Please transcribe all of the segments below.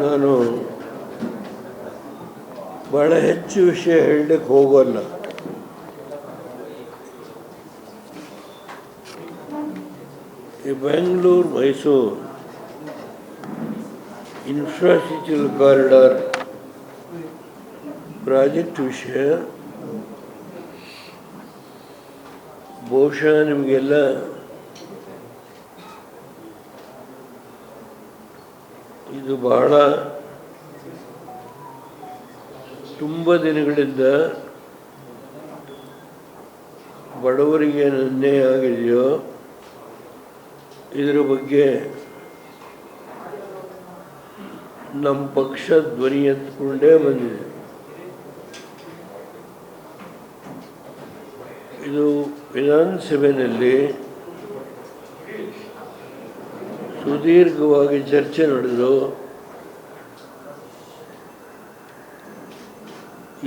ನಾನು ಬಹಳ ಹೆಚ್ಚು ವಿಷಯ ಹೇಳಲಿಕ್ಕೆ ಹೋಗೋಲ್ಲ. ಈ Bengaluru, Mysuru infrastructure corridor project ವಿಷಯ, ಬಹುಶಃ ನಿಮಗೆಲ್ಲ ಇದು ಬಹಳ ತುಂಬ ದಿನಗಳಿಂದ ಬಡವರಿಗೆ ಅನ್ಯಾಯ ಆಗಿದೆಯೋ, ಇದರ ಬಗ್ಗೆ ನಮ್ಮ ಪಕ್ಷ ಧ್ವನಿ ಎತ್ಕೊಂಡೇ ಬಂದಿದೆ. ಇದು ವಿಧಾನಸಭೆಯಲ್ಲಿ ಸುದೀರ್ಘವಾಗಿ ಚರ್ಚೆ ನಡೆದು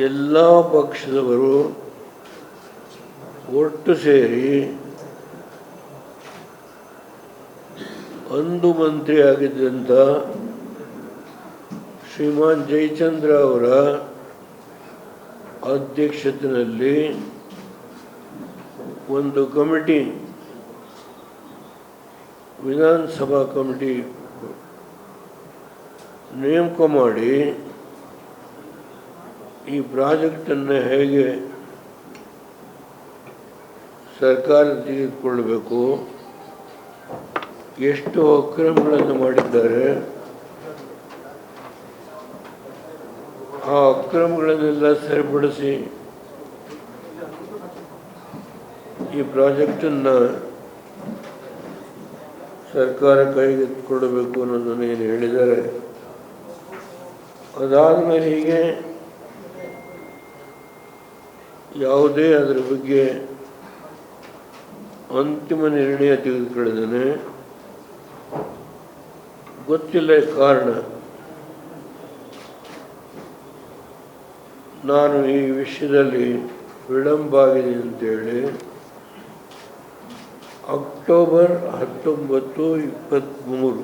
ಎಲ್ಲ ಪಕ್ಷದವರು ಒಟ್ಟು ಸೇರಿ ಅಂದು ಮಂತ್ರಿ ಆಗಿದ್ದಂಥ ಶ್ರೀಮಾನ್ ಜಯಚಂದ್ರ ಅವರ ಅಧ್ಯಕ್ಷತೆಯಲ್ಲಿ ಒಂದು ಕಮಿಟಿ ವಿಧಾನಸಭಾ ಕಮಿಟಿ ನೇಮಕ ಮಾಡಿ ಈ ಪ್ರಾಜೆಕ್ಟನ್ನು ಹೇಗೆ ಸರ್ಕಾರ ತೆಗೆದುಕೊಳ್ಳಬೇಕು, ಎಷ್ಟು ಅಕ್ರಮಗಳನ್ನು ಮಾಡಿದ್ದಾರೆ, ಆ ಅಕ್ರಮಗಳನ್ನೆಲ್ಲ ಸರಿಪಡಿಸಿ ಈ ಪ್ರಾಜೆಕ್ಟನ್ನು ಸರ್ಕಾರ ಕೈಗೆತ್ತಿಕೊಡಬೇಕು ಅನ್ನೋದನ್ನು ಏನು ಹೇಳಿದ್ದಾರೆ? ಅದಾದಮೇಲೆ ಹೀಗೆ ಯಾವುದೇ ಅದರ ಬಗ್ಗೆ ಅಂತಿಮ ನಿರ್ಣಯ ತೆಗೆದುಕೊಳ್ಳದೇ ಗೊತ್ತಿಲ್ಲ ಕಾರಣ ನಾನು ಈ ವಿಷಯದಲ್ಲಿ ವಿಳಂಬ ಆಗಿದೆ ಅಂತೇಳಿ ಅಕ್ಟೋಬರ್ ಹತ್ತೊಂಬತ್ತು ಇಪ್ಪತ್ತ್ಮೂರು.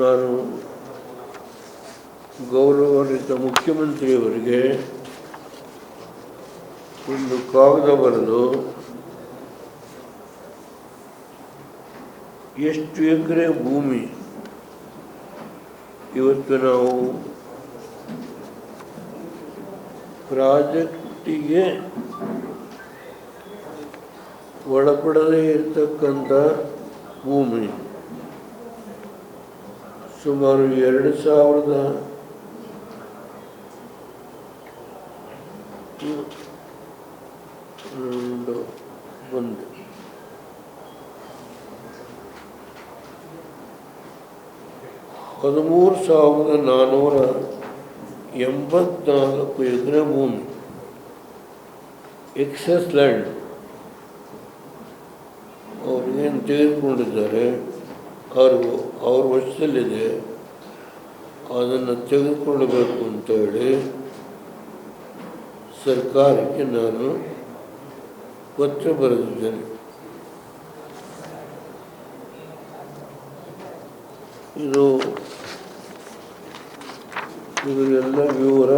ನಾನು ಗೌರವಾನ್ವಿತ ಮುಖ್ಯಮಂತ್ರಿಯವರಿಗೆ ಒಂದು ಕಾಗದ ಬರೆದು ಎಷ್ಟು ಎಕರೆ ಭೂಮಿ ಇವತ್ತು ನಾವು ಪ್ರಾಜೆಕ್ಟಿಗೆ ಒಳಪಡದೇ ಇರತಕ್ಕಂಥ ಭೂಮಿ. ಸುಮಾರು ಎರಡು ಸಾವಿರದ ಒಂದು. ಹದಿಮೂರು ಸಾವಿರದ ನಾನ್ನೂರ ಎಂಬತ್ನಾಲ್ಕು ಎಕರೆ ಭೂಮಿ. ಎಕ್ಸಸ್ ಲ್ಯಾಂಡ್ ತೆಗೆದುಕೊಂಡಿದ್ದಾರೆ ಕಾರು ಅವ್ರ ವಶದಲ್ಲಿದೆ, ಅದನ್ನು ತೆಗೆದುಕೊಳ್ಳಬೇಕು ಅಂತೇಳಿ ಸರ್ಕಾರಕ್ಕೆ ನಾನು ಪತ್ರ ಬರೆದಿದ್ದೇನೆ. ಇದು ಇದರೆಲ್ಲ ವಿವರ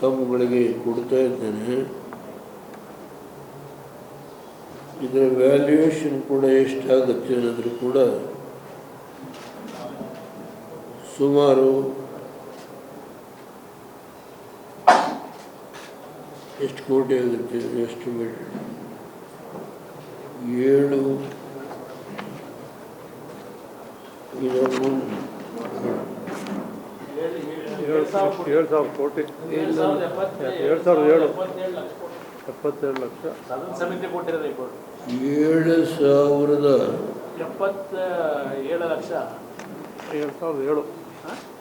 ತಮ್ಮಗಳಿಗೆ ಕೊಡ್ತಾ ಇದ್ದೇನೆ. ಇದರ ವ್ಯಾಲ್ಯೂಯೇಷನ್ ಕೂಡ ಎಷ್ಟಾಗುತ್ತೆ ಅನ್ನೋದ್ರು ಕೂಡ ಸುಮಾರು ಎಷ್ಟು ಕೋಟಿ ಆಗುತ್ತೆ ಎಸ್ಟಿಮೇಟ್ ಏಳು ಏಳು ಸಾವಿರ ಏಳು ಕೋಟಿ. ಎರಡು ಸಾವಿರದ ಏಳು ಎಪ್ಪತ್ತೇಳು ಲಕ್ಷ. ಸದನ ಸಮಿತಿ ಕೊಟ್ಟಿರೋದು ರಿಪೋರ್ಟ್ ಏಳು ಸಾವಿರದ ಎಪ್ಪತ್ತ ಏಳು ಲಕ್ಷ. ಏಳು ಸಾವಿರದ ಏಳು.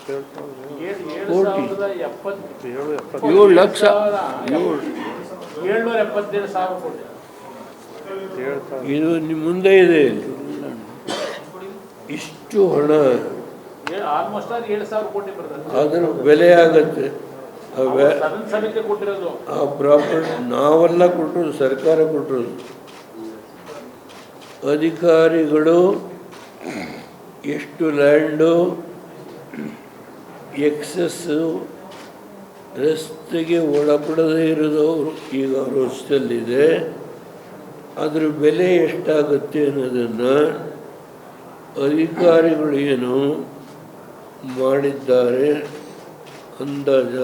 ಏಳು ಸಾವಿರದ ಏಳು. ಏಳು ಕೋಟಿ. ಸಾವಿರದ ಎಪ್ಪತ್ತು. ಏಳು ಏಳು ಏಳು ಲಕ್ಷ. ಏಳು. ಏಳ್ನೂರ ಎಪ್ಪತ್ತೇಳು ಸಾವಿರ ಕೋಟಿ. ಇದು ನಿಮ್ಮ ಮುಂದೆ ಇದೆ. ಇಷ್ಟು ಹಣ. ಅದರ ಬೆಲೆ ಆಗತ್ತೆ. ಆ ಪ್ರಾಪರ್ಟಿ ನಾವೆಲ್ಲ ಕೊಟ್ಟರು ಸರ್ಕಾರ ಕೊಟ್ಟರು ಅಧಿಕಾರಿಗಳು ಎಷ್ಟು ಲ್ಯಾಂಡು, ಎಕ್ಸಸ್ಸು, ರಸ್ತೆಗೆ ಒಳಪಡದೇ ಇರೋದವರು ಈಗ ರಸ್ತಲ್ಲಿದೆ ವಶದಲ್ಲಿದೆ ಅದ್ರ ಬೆಲೆ ಎಷ್ಟಾಗುತ್ತೆ ಅನ್ನೋದನ್ನು ಅಧಿಕಾರಿಗಳು ಏನು ಮಾಡಿದ್ದಾರೆ. ಅಂದಾಜ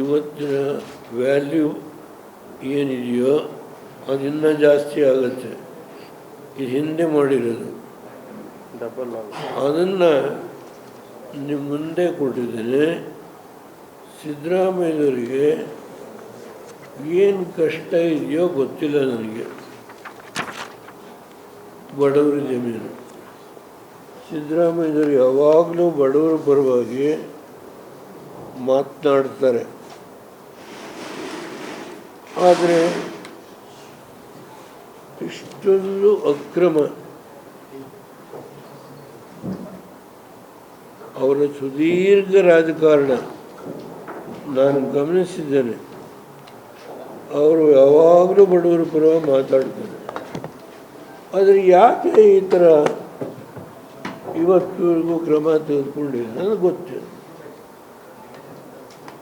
ಇವತ್ತಿನ ವ್ಯಾಲ್ಯೂ ಏನಿದೆಯೋ ಅದಿನ್ನೂ ಜಾಸ್ತಿ ಆಗುತ್ತೆ. ಇದು ಹಿಂದೆ ಮಾಡಿರೋದು. ಅದನ್ನು ನಿಮ್ಮ ಮುಂದೆ ಕೊಟ್ಟಿದ್ದೇನೆ ಸಿದ್ದರಾಮಯ್ಯನವರಿಗೆ ಏನು ಕಷ್ಟ ಇದೆಯೋ ಗೊತ್ತಿಲ್ಲ ನನಗೆ. ಬಡವರ ಜಮೀನು. ಸಿದ್ದರಾಮಯ್ಯವರು ಯಾವಾಗಲೂ ಬಡವರ ಪರವಾಗಿ ಮಾತನಾಡ್ತಾರೆ. ಆದರೆ ಇಷ್ಟೊಂದು ಅಕ್ರಮ. ಅವರ ಸುದೀರ್ಘ ರಾಜಕಾರಣ. ನಾನು ಗಮನಿಸಿದ್ದೇನೆ. ಅವರು ಯಾವಾಗಲೂ ಬಡವರ ಪರವಾಗಿ ಮಾತಾಡ್ತಾರೆ. ಆದರೆ ಯಾಕೆ ಈ ಥರ ಇವತ್ತು ಕ್ರಮ ತೆಗೆದುಕೊಂಡಿಲ್ಲ? ನನಗೆ ಗೊತ್ತಿಲ್ಲ.